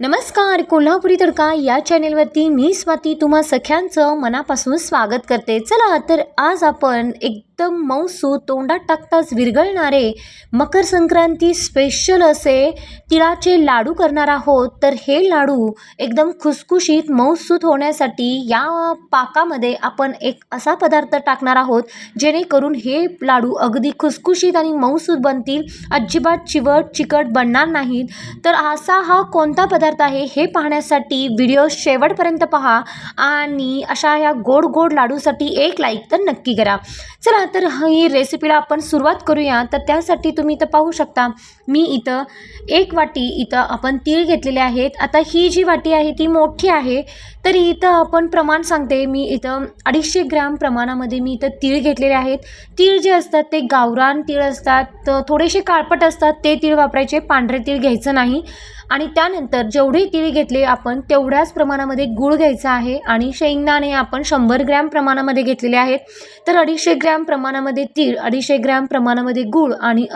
नमस्कार कोल्हापुरी तडका या चॅनेलवरती मी स्वाती तुम्हा सख्यांचं मनापासून स्वागत करते. चला तर आज आपण एकदम मौसू तोंडात टाकताच विरघळणारे मकर संक्रांती स्पेशल असे तिळाचे लाडू करणार आहोत. तर हे लाडू एकदम खुसखुशीत मौसूत होण्यासाठी या पाकामध्ये आपण एक असा पदार्थ टाकणार आहोत जेणेकरून हे लाडू अगदी खुसखुशीत आणि मऊसूत बनतील. अजिबात चिवट चिकट बनणार नाहीत. तर असा हा कोणता पदार्थ आहे हे पाहण्यासाठी व्हिडिओ शेवटपर्यंत पहा आणि अशा ह्या गोड गोड लाडूसाठी एक लाईक तर नक्की करा. चला तर ही रेसिपीला आपण सुरुवात करूया. तर त्यासाठी तुम्ही इथं पाहू शकता मी इथं एक वाटी इथं आपण तीळ घेतलेले आहेत. आता ही जी वाटी आहे ती मोठी आहे तर इथं आपण प्रमाण सांगते. मी इथं अडीचशे ग्रॅम प्रमाणामध्ये मी इथं तीळ घेतलेले आहेत. तीळ जे असतात ते गावरान तीळ असतात तर थोडेसे काळपट असतात ते तीळ वापरायचे पांढरे तीळ घ्यायचं नाही. आणि त्यानंतर जेवढे तीळ घेतले आपण तेवढ्याच प्रमाणामध्ये गूळ घ्यायचा आहे आणि शेंगदाणे आपण शंभर ग्रॅम प्रमाणामध्ये घेतलेले आहेत. तर अडीचशे ग्रॅम प्रमाणामध्ये तीळ अडीचशे ग्रॅम प्रमाणामध्ये गूळ आणि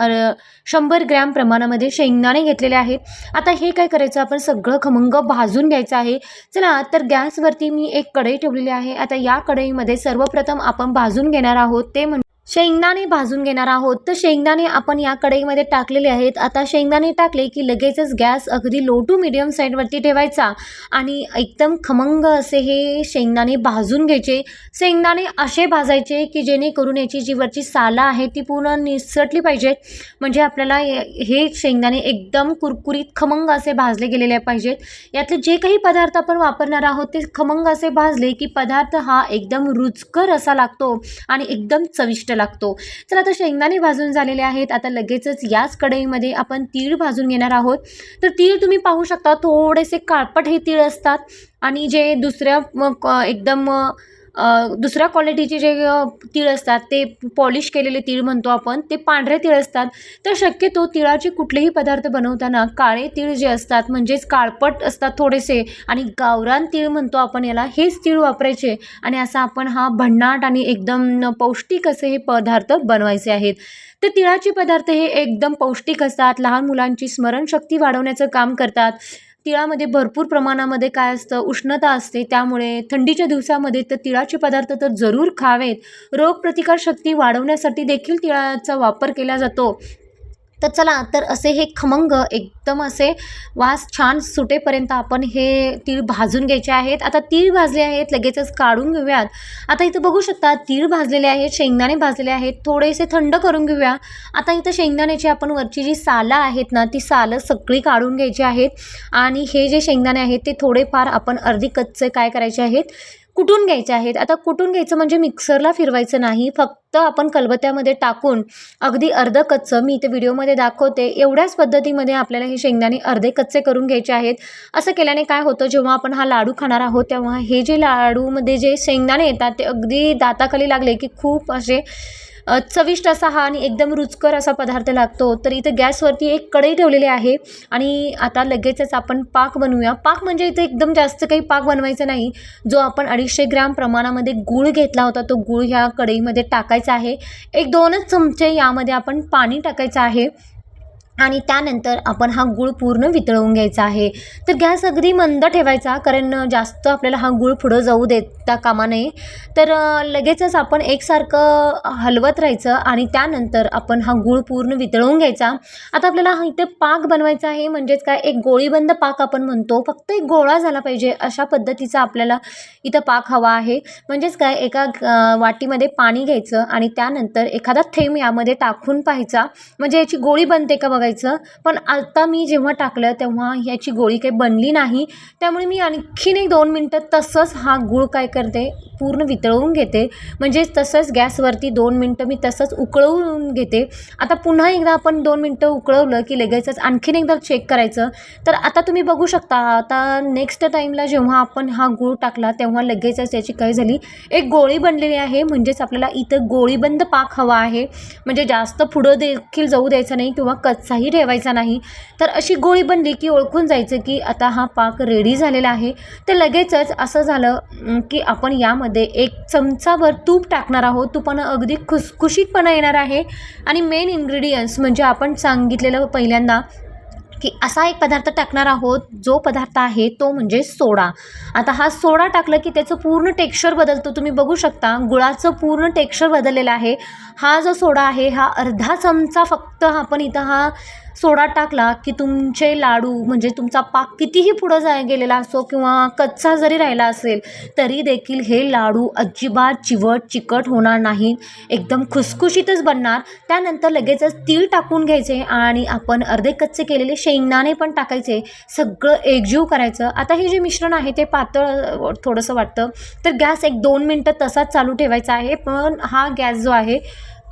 शंभर ग्रॅम प्रमाणामध्ये शेंगदाणे घेतलेले आहेत. आता हे काय करायचं? आपण सगळं खमंग भाजून घ्यायचं आहे. चला तर गॅसवरती मी एक कढई ठेवलेली आहे. आता या कढईमध्ये सर्वप्रथम आपण भाजून घेणार आहोत. ते म्हणजे शेंगदाणे भाजून घेणार आहोत. तर शेंगदाणे आपण या कढईमध्ये टाकलेले आहेत. आता शेंगदाणे टाकले की लगेचच गॅस अगदी लो टू मिडियम साईडवरती ठेवायचा आणि एकदम खमंग असे हे शेंगदाणे भाजून घ्यायचे. शेंगदाणे असे भाजायचे की जेणेकरून याची जी वरची साला आहे ती पूर्ण निसटली पाहिजे. म्हणजे आपल्याला हे- हे शेंगदाणे एकदम कुरकुरीत खमंग असे भाजले गेलेले पाहिजेत यातले जे काही पदार्थ आपण वापरणार आहोत ते खमंग असे भाजले की पदार्थ हा एकदम रुचकर असा लागतो आणि एकदम चविष्ट लागतो. चला आता शेंगदाणे भाजून झालेले आहेत. आता लगेचच याच कढईमध्ये आपण तीळ भाजून घेणार आहोत. तर तीळ तुम्ही पाहू शकता थोडेसे काळपट हे तीळ असतात आणि जे दुसऱ्या एकदम दुसऱ्या क्वालिटीचे जे तीळ असतात ते पॉलिश केलेले तीळ म्हणतो आपण ते पांढरे तीळ असतात. तर शक्यतो तिळाचे कुठलेही पदार्थ बनवताना काळे तीळ जे असतात म्हणजेच काळपट असतात थोडेसे आणि गावरान तीळ म्हणतो आपण याला हेच तीळ वापरायचे. आणि असा आपण हा भन्नाट आणि एकदम पौष्टिक असे हे पदार्थ बनवायचे आहेत. तर तिळाचे पदार्थ हे एकदम पौष्टिक असतात लहान मुलांची स्मरणशक्ती वाढवण्याचं काम करतात. तिळामध्ये भरपूर प्रमाणामध्ये काय असतं? उष्णता असते. त्यामुळे थंडीच्या दिवसामध्ये तर तिळाचे पदार्थ तर जरूर खावेत. रोगप्रतिकारशक्ती वाढवण्यासाठी देखील तिळाचा वापर केला जातो. तर चला तर असे हे खमंग एकदम असे वास छान सुटेपर्यंत आपण हे तीळ भाजून घ्यायचे आहेत. आता तीळ भाजले आहेत लगेचच काढून घेऊयात. आता इथं बघू शकता तीळ भाजलेले आहेत शेंगदाणे भाजलेले आहेत. थोडेसे थंड करून घेऊया. आता इथं शेंगदाण्याची आपण वरची जी सालं आहेत ना ती सालं सगळी काढून घ्यायची आहेत. आणि हे जे शेंगदाणे आहेत ते थोडेफार आपण अर्धी कच्चे काय करायचे आहेत कुटून घ्यायचे आहेत? आता कुटून घ्यायचं म्हणजे मिक्सरला फिरवायचं नाही. फक्त आपण कलबत्त्यामध्ये टाकून अगदी अर्ध कच्चं मी इथे व्हिडिओमध्ये दाखवते. एवढ्याच पद्धतीमध्ये आपल्याला हे शेंगदाणे अर्धे कच्चे करून घ्यायचे आहेत. असं केल्याने काय होतं? जेव्हा आपण हा लाडू खाणार आहोत तेव्हा हे जे लाडूमध्ये जे शेंगदाणे येतात ते अगदी दाताखाली लागले की खूप असे चविष्ट असा हा आणि एकदम रुचकर असा पदार्थ लागतो. तर इथं गॅसवरती एक कढई ठेवलेली आहे आणि आता लगेचच आपण पाक बनवूया. पाक म्हणजे इथे एकदम जास्त काही पाक बनवायचा नाही. जो आपण अडीचशे ग्रॅम प्रमाणामध्ये गूळ घेतला होता तो गूळ ह्या कढईमध्ये टाकायचा आहे. एक दोनच चमचे यामध्ये आपण पाणी टाकायचं आहे. आणि त्यानंतर आपण हा गूळ पूर्ण वितळवून घ्यायचा आहे. तर गॅस अगदी मंद ठेवायचा कारण जास्त आपल्याला हा गूळ पुढं जाऊ देता कामा नये. तर लगेचच आपण एकसारखं हलवत राहायचं आणि त्यानंतर आपण हा गूळ पूर्ण वितळवून घ्यायचा. आता आपल्याला हा इथे पाक बनवायचा आहे म्हणजेच काय एक गोळीबंद पाक आपण म्हणतो. फक्त एक गोळा झाला पाहिजे अशा पद्धतीचा आपल्याला इथं पाक हवा आहे. म्हणजेच काय एका वाटीमध्ये पाणी घ्यायचं आणि त्यानंतर एखादा थेंब यामध्ये टाकून पाहायचा. म्हणजे याची गोळी बनते का बघायचं पण आता मी जेव्हा टाकलं तेव्हा ह्याची गोळी काही बनली नाही. त्यामुळे मी आणखीन एक दोन मिनटं तसंच हा गूळ काय करते पूर्ण वितळवून घेते. म्हणजे तसंच गॅसवरती दोन मिनटं मी तसंच उकळवून घेते. आता पुन्हा एकदा आपण दोन मिनटं उकळवलं की लगेचच आणखीन एकदा चेक करायचं. तर आता तुम्ही बघू शकता आता नेक्स्ट टाईमला जेव्हा आपण हा गूळ टाकला तेव्हा लगेचच याची काय झाली? एक गोळी बनलेली आहे. म्हणजेच आपल्याला इथं गोळीबंद पाक हवा आहे. म्हणजे जास्त पुढं देखील जाऊ द्यायचं नाही किंवा कच्चाही ठेवायचा नाही. तर अशी गोळी बनली की ओळखून जायचं की आता हा पाक रेडी झालेला आहे. तर लगेचच असं झालं की आपण यामध्ये एक चमचाभर तूप टाकणार आहोत. तुपानं अगदी खुसखुशीतपणा येणार आहे. आणि मेन इन्ग्रेडियंट्स म्हणजे आपण सांगितलेलं पहिल्यांदा की असा एक पदार्थ टाकणार आहोत जो पदार्थ आहे तो म्हणजे सोडा. आता हा सोडा टाकलं की त्याचं पूर्ण टेक्स्चर बदलतो. तुम्ही बघू शकता गुळाचं पूर्ण टेक्स्चर बदललेलं आहे. हा जो सोडा आहे हा अर्धा चमचा फक्त आपण इथं हा सोडा टाकला की तुमचे लाडू म्हणजे तुमचा पाक कितीही पुढं जाय गेलेला असो किंवा कच्चा जरी राहिला असेल तरी देखील हे लाडू अजिबात चिवट चिकट होणार नाही. एकदम खुसखुशीतच बनणार. त्यानंतर लगेचच तीळ टाकून घ्यायचे आणि आपण अर्धे कच्चे केलेले शेंगदाणे पण टाकायचे. सगळं एकजीव करायचं. आता हे जे मिश्रण आहे ते पातळ थोडंसं वाटतं. तर गॅस एक दोन मिनटं तसाच चालू ठेवायचा आहे. पण हा गॅस जो आहे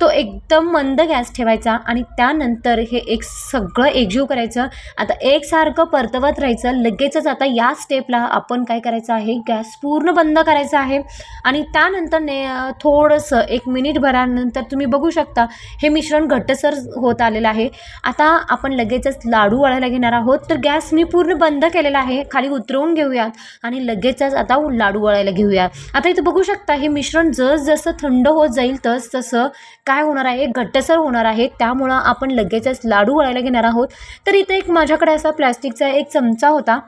तो एकदम मंद गॅस ठेवायचा आणि त्यानंतर हे एक सगळं एकजीव करायचं. आता एकसारखं परतवत राहायचं. लगेचच आता या स्टेपला आपण काय करायचं आहे? गॅस पूर्ण बंद करायचा आहे. आणि त्यानंतर ने थोडंसं एक मिनिटभरानंतर तुम्ही बघू शकता हे मिश्रण घट्टसर होत आलेलं आहे. आता आपण लगेचच लाडू वळायला घेणार आहोत. तर गॅस मी पूर्ण बंद केलेला आहे. खाली उतरवून घेऊयात आणि लगेचच आता लाडू वळायला घेऊया. आता इथं बघू शकता हे मिश्रण जसजसं थंड होत जाईल तस तसं काय होणार आहे घट्टसर होणार आहे त्यामुळं आपण लगेचच लाडू वळायला घेणार आहोत. तर इथे एक माझ्याकडे असा प्लॅस्टिकचा एक चमचा होता.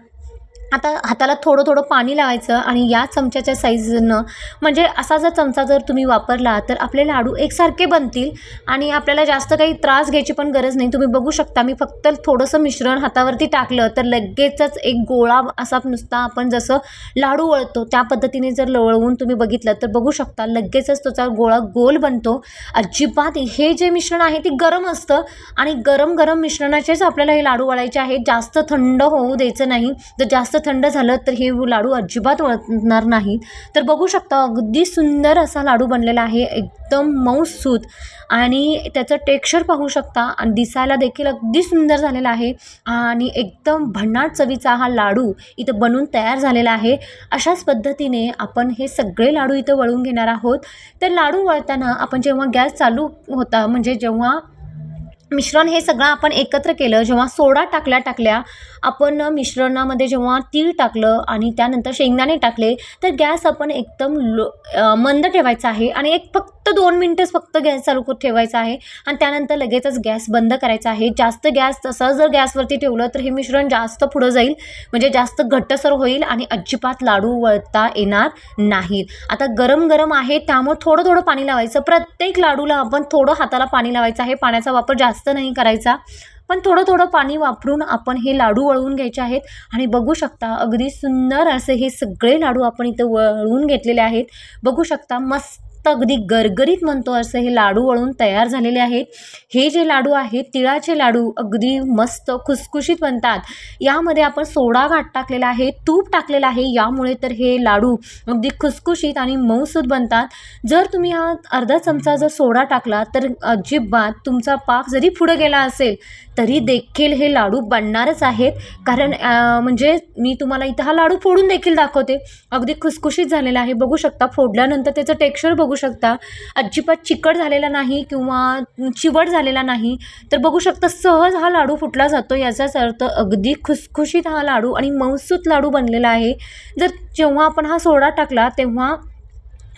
आता हाताला थोडं थोडं पाणी लावायचं आणि या चमच्याच्या साईजनं म्हणजे असा जर चमचा जर तुम्ही वापरला तर आपले लाडू एकसारखे बनतील आणि आपल्याला जास्त काही त्रास घ्यायची पण गरज नाही. तुम्ही बघू शकता मी फक्त थोडंसं मिश्रण हातावरती टाकलं तर लगेचच एक गोळा असा नुसता आपण जसं लाडू वळतो त्या पद्धतीने जर वळवून तुम्ही बघितलं तर बघू शकता लगेचच त्याचा गोळा गोल बनतो. अजिबात हे जे मिश्रण आहे ते गरम असतं आणि गरम गरम मिश्रणाचेच आपल्याला हे लाडू वळायचे आहेत जास्त थंड होऊ द्यायचं नाही. जर जास्त थंड झालं तर हे लाडू अजिबात वळणार नाहीत. तर बघू शकता अगदी सुंदर असा लाडू बनलेला आहे एकदम मऊसूत. आणि त्याचं टेक्स्चर पाहू शकता आणि दिसायला देखील अगदी सुंदर झालेला आहे. आणि एकदम भन्नाट चवीचा हा लाडू इथं बनून तयार झालेला आहे. अशाच पद्धतीने आपण हे सगळे लाडू इथं वळून घेणार आहोत. तर लाडू वळताना आपण जेव्हा गॅस चालू होता म्हणजे जेव्हा मिश्रण हे सगळं आपण एकत्र केलं जेव्हा सोडा टाकल्या टाकल्या आपण मिश्रणामध्ये जेव्हा तीळ टाकलं आणि त्यानंतर शेंगदाणे टाकले तर गॅस आपण एकदम लो मंद ठेवायचा आहे आणि एक फक्त फक्त दोन मिनटंच फक्त गॅस चालू करून ठेवायचा आहे. आणि त्यानंतर लगेचच गॅस बंद करायचा आहे. जास्त गॅस तसं जर गॅसवरती ठेवलं तर हे मिश्रण जास्त पुढं जाईल. म्हणजे जास्त घट्टसर होईल आणि अजिबात लाडू वळता येणार नाहीत आता गरम गरम आहे त्यामुळे थोडं थोडं पाणी लावायचं. प्रत्येक लाडूला आपण थोडं हाताला पाणी लावायचं आहे. पाण्याचा वापर जास्त नाही करायचा. पण थोडं थोडं पाणी वापरून आपण हे लाडू वळवून घ्यायचे आहेत. आणि बघू शकता अगदी सुंदर असे हे सगळे लाडू आपण इथं वळवून घेतलेले आहेत. बघू शकता मस्त अगदी गरगरीत म्हणतो असं हे लाडू वळून तयार झालेले आहेत. हे जे लाडू आहेत तिळाचे लाडू अगदी मस्त खुसखुशीत बनतात. यामध्ये आपण सोडा घाट टाकलेला आहे तूप टाकलेलं आहे. यामुळे तर हे लाडू अगदी खुसखुशीत आणि मऊसूत बनतात. जर तुम्ही हा अर्धा चमचा जर सोडा टाकला तर अजिबात तुमचा पाक जरी पुढे गेला असेल तरी देखील हे लाडू बनणारच आहेत. कारण म्हणजे मी तुम्हाला इथं हा लाडू फोडून देखील दाखवते. अगदी खुसखुशीत झालेला आहे. बघू शकता फोडल्यानंतर त्याचं टेक्स्चर बघू शकता. अजिबात चिकट झालेला नाही किंवा चिवट झालेला नाही. तर बघू शकता सहज हा लाडू फुटला जातो. याचाच अर्थ अगदी खुसखुशीत हा लाडू आणि मऊसूत लाडू बनलेला आहे. जर जेव्हा आपण हा सोडा टाकला तेव्हा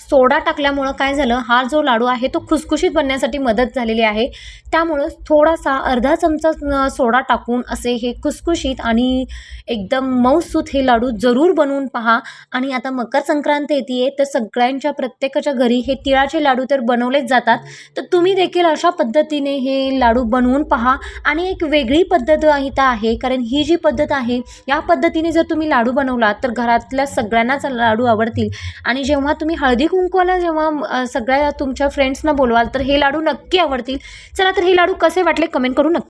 सोडा टाकल्यामुळं काय झालं? हा जो लाडू आहे तो खुसखुशीत बनण्यासाठी मदत झालेली आहे. त्यामुळं थोडासा अर्धा चमचा सोडा टाकून असे हे खुसखुशीत आणि एकदम मऊसूत हे लाडू जरूर बनवून पहा. आणि आता मकर संक्रांत येते तर सगळ्यांच्या प्रत्येकाच्या घरी हे तिळाचे लाडू तर बनवलेच जातात. तर तुम्ही देखील अशा पद्धतीने हे लाडू बनवून पहा. आणि एक वेगळी पद्धत इथं आहे कारण ही जी पद्धत आहे या पद्धतीने जर तुम्ही लाडू बनवला तर घरातल्या सगळ्यांनाच लाडू आवडतील. आणि जेव्हा तुम्ही हळदी कुंकवाला जेव्हा सगळ्या तुमच्या फ्रेंड्सना बोलवाल तर हे लाडू नक्की आवडतील. चला तर हे लाडू कसे वाटले कमेंट करून नक्की